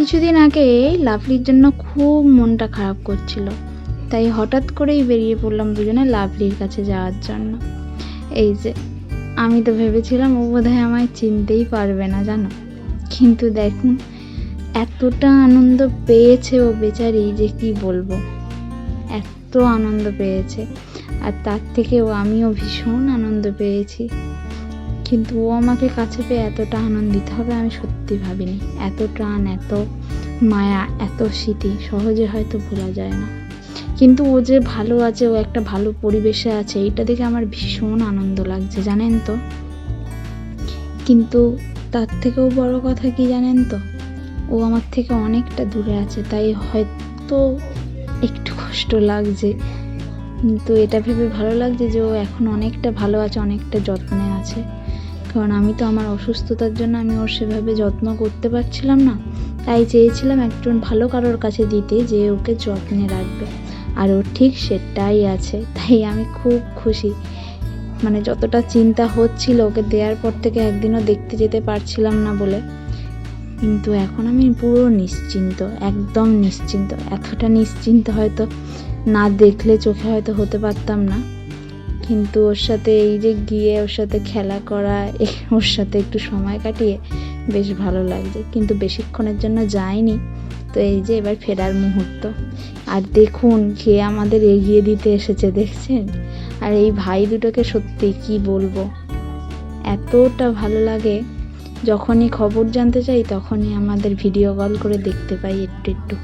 কিছুদিন আগে লাভলির জন্য খুব মনটা খারাপ করছিল। তাই হঠাৎ করেই বেরিয়ে পড়লাম দুজনে লাভলির কাছে যাওয়ার জন্য। এই যে, আমি তো ভেবেছিলাম ও বোধহয় আমায় চিনতেই পারবে না, জানো? কিন্তু দেখুন, এতটা আনন্দ পেয়েছে ও বেচারি যে কি বলব? এত আনন্দ পেয়েছে। আর তার থেকেও আমিও ভীষণ আনন্দ পেয়েছি। কিন্তু ও আমাকে কাছে পেয়ে এতটা আনন্দিত হবে আমি সত্যি ভাবিনি। এত টান এত মায়া, এত স্মৃতি সহজে হয়তো ভোলা যায় না। কিন্তু ও যে ভালো আছে, ও একটা ভালো পরিবেশে আছে, এইটা দেখে আমার ভীষণ আনন্দ লাগছে, জানেন তো? কিন্তু তার থেকেও বড় কথা কি জানেন তো? ও আমার থেকে অনেকটা দূরে আছে, তাই হয়তো একটু কষ্ট লাগছে। কিন্তু এটা ভেবে ভালো লাগছে যে ও এখন অনেকটা ভালো আছে, অনেকটা যত্নে আছে। কারণ আমি তো আমার অসুস্থতার জন্য আমি ওর সেভাবে যত্ন করতে পারছিলাম না। তাই চেয়েছিলাম একজন ভালো কারোর কাছে দিতে যে ওকে যত্নে রাখবে। আর ও ঠিক সেটাই আছে, তাই আমি খুব খুশি। মানে যতটা চিন্তা হচ্ছিল ওকে দেওয়ার পর থেকে একদিনও দেখতে যেতে পারছিলাম না বলে। কিন্তু এখন আমি পুরো নিশ্চিন্ত, একদম নিশ্চিন্ত। এতটা নিশ্চিন্ত হয়তো না দেখলে চোখে হয়তো হতে পারতাম না। কিন্তু ওর সাথে এই যে গিয়ে ওর সাথে খেলা করা ওর সাথে একটু সময় কাটিয়ে বেশ ভালো লাগছে। কিন্তু বেশিক্ষণের জন্য যায়নি। তো এই যে এবার ফেরার মুহূর্ত। আর দেখুন কে আমাদের এগিয়ে দিতে এসেছে, দেখছেন? আর এই ভাই দুটোকে সত্যি কি বলব? এতটা ভালো লাগে। যখনই খবর জানতে চাই, তখনই আমাদের ভিডিও কল করে দেখতে পাই একটু একটু।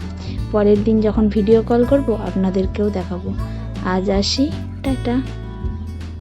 পরের দিন যখন ভিডিও কল করব, আপনাদেরকেও দেখাবো। আজ আসি, টাটা।